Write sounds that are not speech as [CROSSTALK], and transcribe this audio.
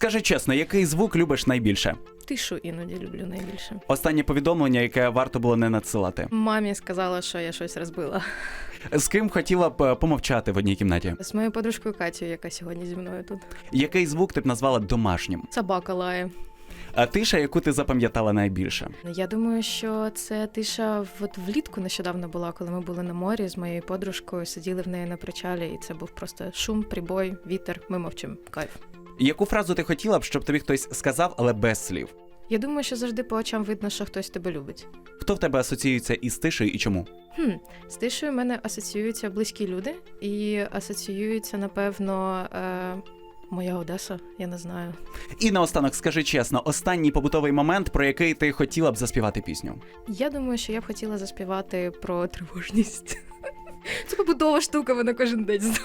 Скажи чесно, який звук любиш найбільше? Тишу іноді люблю найбільше. Останнє повідомлення, яке варто було не надсилати. Мамі сказала, що я щось розбила. З ким хотіла б е, помовчати в одній кімнаті? З моєю подружкою Катю, яка сьогодні зі мною тут. Який звук ти б назвала домашнім? Собака лає. А тиша, яку ти запам'ятала найбільше? Я думаю, що це тиша от влітку нещодавно була, коли ми були на морі з моєю подружкою, сиділи в неї на причалі, і це був просто шум, прибой, вітер. Ми мовчимо. Кайф. Яку фразу ти хотіла б, щоб тобі хтось сказав, але без слів? Я думаю, що завжди по очам видно, що хтось тебе любить. Хто в тебе асоціюється із тишею і чому? Хм, з тишею в мене асоціюються близькі люди, і асоціюється, напевно, е, моя Одеса, я не знаю. І наостанок, скажи чесно, останній побутовий момент, про який ти хотіла б заспівати пісню. Я думаю, що я б хотіла заспівати про тривожність. [LAUGHS] Це побутова штука, вона кожен день знає.